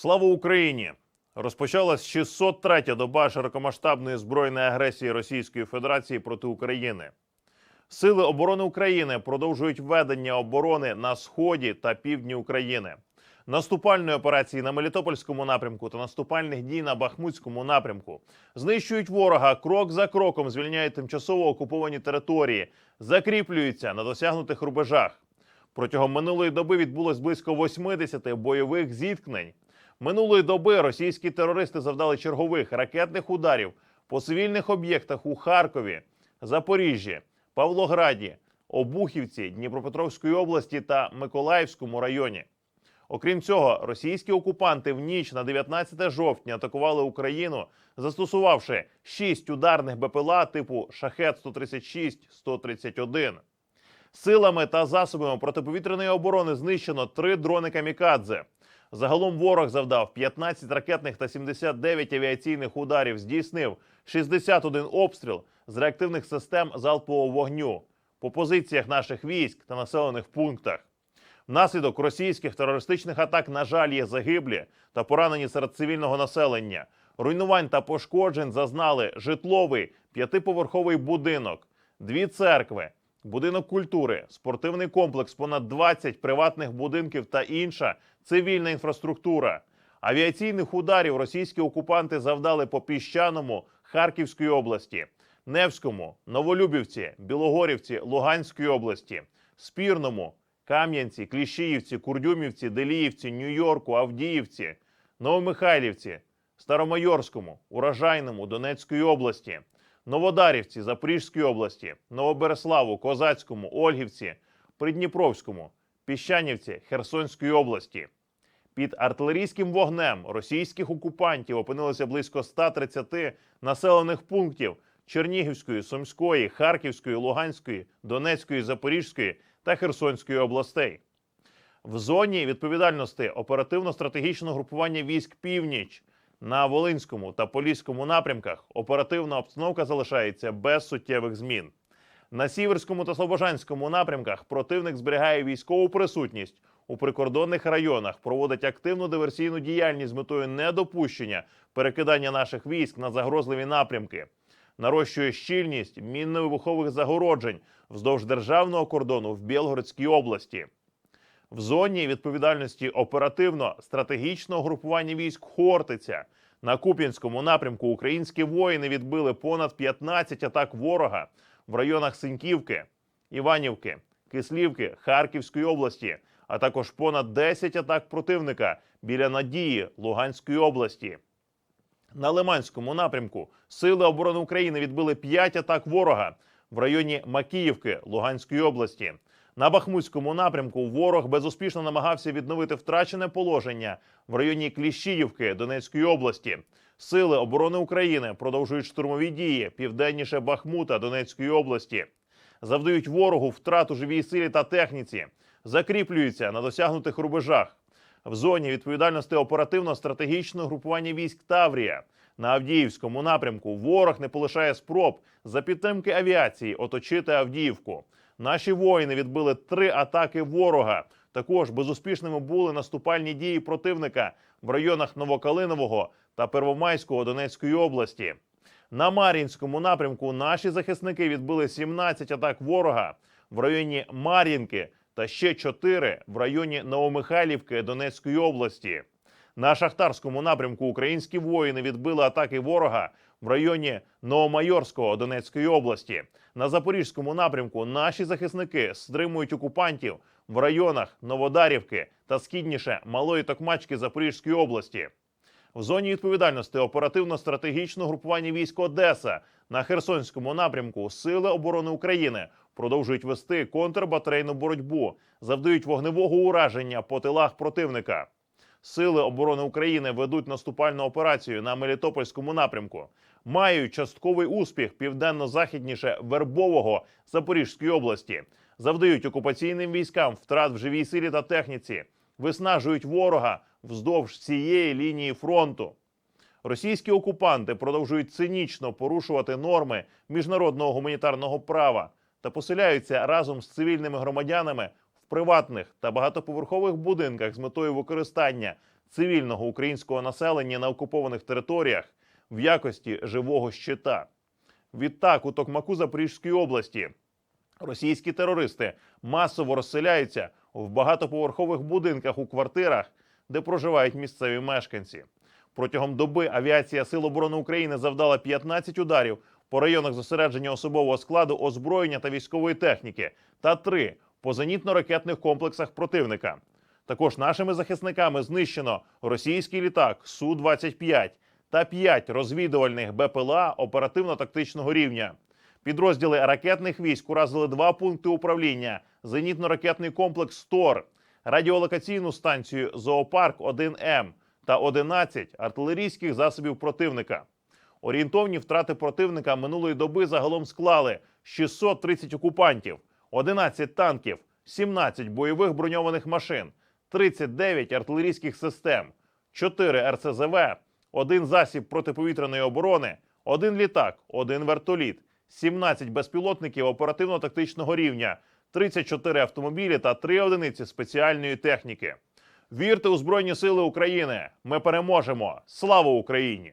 Слава Україні! Розпочалась 603-я доба широкомасштабної збройної агресії Російської Федерації проти України. Сили оборони України продовжують ведення оборони на сході та півдні України. Наступальної операції на Мелітопольському напрямку та наступальних дій на Бахмутському напрямку знищують ворога крок за кроком, звільняють тимчасово окуповані території, закріплюються на досягнутих рубежах. Протягом минулої доби відбулось близько 80 бойових зіткнень. Минулої доби російські терористи завдали чергових ракетних ударів по цивільних об'єктах у Харкові, Запоріжжі, Павлограді, Обухівці, Дніпропетровської області та Миколаївському районі. Окрім цього, російські окупанти в ніч на 19 жовтня атакували Україну, застосувавши 6 ударних БПЛА типу Шахет 136 131 Силами та засобами протиповітряної оборони знищено три дрони камікадзе. Загалом ворог завдав 15 ракетних та 79 авіаційних ударів, здійснив 61 обстріл з реактивних систем залпового вогню по позиціях наших військ та населених пунктах. Внаслідок російських терористичних атак, на жаль, є загиблі та поранені серед цивільного населення. Руйнувань та пошкоджень зазнали житловий п'ятиповерховий будинок, дві церкви, будинок культури, спортивний комплекс, понад 20 приватних будинків та інша цивільна інфраструктура. Авіаційних ударів російські окупанти завдали по піщаному Харківської області, Невському, Новолюбівці, Білогорівці Луганської області, Спірному, Кам'янці, Кліщіївці, Курдюмівці, Деліївці, Нью-Йорку, Авдіївці, Новомихайлівці, Старомайорському, Урожайному Донецької області, Новодарівці Запорізької області, Новобереславу, Козацькому, Ольгівці, Придніпровському, Піщанівці Херсонської області. Під артилерійським вогнем російських окупантів опинилося близько 130 населених пунктів Чернігівської, Сумської, Харківської, Луганської, Донецької, Запорізької та Херсонської областей. В зоні відповідальності оперативно-стратегічного групування військ Північ на Волинському та Поліському напрямках оперативна обстановка залишається без суттєвих змін. На Сіверському та Слобожанському напрямках противник зберігає військову присутність у прикордонних районах, проводить активну диверсійну діяльність з метою недопущення перекидання наших військ на загрозливі напрямки, нарощує щільність мінно-вибухових загороджень вздовж державного кордону в Білгородській області. В зоні відповідальності оперативно-стратегічного групування військ Хортиця на Куп'янському напрямку українські воїни відбили понад 15 атак ворога в районах Синьківки, Іванівки, Кислівки, Харківської області, а також понад 10 атак противника біля Надії Луганської області. На Лиманському напрямку Сили оборони України відбили 5 атак ворога в районі Макіївки Луганської області. На Бахмутському напрямку ворог безуспішно намагався відновити втрачене положення в районі Кліщіївки Донецької області. Сили оборони України продовжують штурмові дії південніше Бахмута Донецької області, завдають ворогу втрат у живій силі та техніці, закріплюються на досягнутих рубежах. В зоні відповідальності оперативно-стратегічного групування військ Таврія на Авдіївському напрямку ворог не полишає спроб за підтримки авіації оточити Авдіївку. Наші воїни відбили три атаки ворога. Також безуспішними були наступальні дії противника в районах Новокалинового та Первомайського Донецької області. На Мар'їнському напрямку наші захисники відбили 17 атак ворога в районі Мар'їнки та ще 4 в районі Новомихайлівки Донецької області. На шахтарському напрямку українські воїни відбили атаки ворога в районі Новомайорського Донецької області. На запорізькому напрямку наші захисники стримують окупантів в районах Новодарівки та східніше Малої Токмачки Запорізької області. В зоні відповідальності оперативно-стратегічного групування військ Одеса на Херсонському напрямку Сили оборони України продовжують вести контрбатарейну боротьбу, завдають вогневого ураження по тилах противника. Сили оборони України ведуть наступальну операцію на Мелітопольському напрямку. Мають частковий успіх південно-західніше Вербового Запорізької області, завдають окупаційним військам втрат в живій силі та техніці, виснажують ворога вздовж цієї лінії фронту. Російські окупанти продовжують цинічно порушувати норми міжнародного гуманітарного права та поселяються разом з цивільними громадянами в приватних та багатоповерхових будинках з метою використання цивільного українського населення на окупованих територіях в якості живого щита. Відтак у Токмаку Запорізької області російські терористи масово розселяються в багатоповерхових будинках у квартирах, де проживають місцеві мешканці. Протягом доби авіація Сил оборони України завдала 15 ударів по районах зосередження особового складу, озброєння та військової техніки та 3 по зенітно-ракетних комплексах противника. Також нашими захисниками знищено російський літак Су-25 та 5 розвідувальних БПЛА оперативно-тактичного рівня. Підрозділи ракетних військ уразили два пункти управління: зенітно-ракетний комплекс СТОР, радіолокаційну станцію Зоопарк 1М та 11 артилерійських засобів противника. Орієнтовні втрати противника минулої доби загалом склали 630 окупантів, 11 танків, 17 бойових броньованих машин, 39 артилерійських систем, 4 РСЗВ, один засіб протиповітряної оборони, один літак, один вертоліт, 17 безпілотників оперативно-тактичного рівня, 34 автомобілі та 3 одиниці спеціальної техніки. Вірте у Збройні Сили України! Ми переможемо! Слава Україні!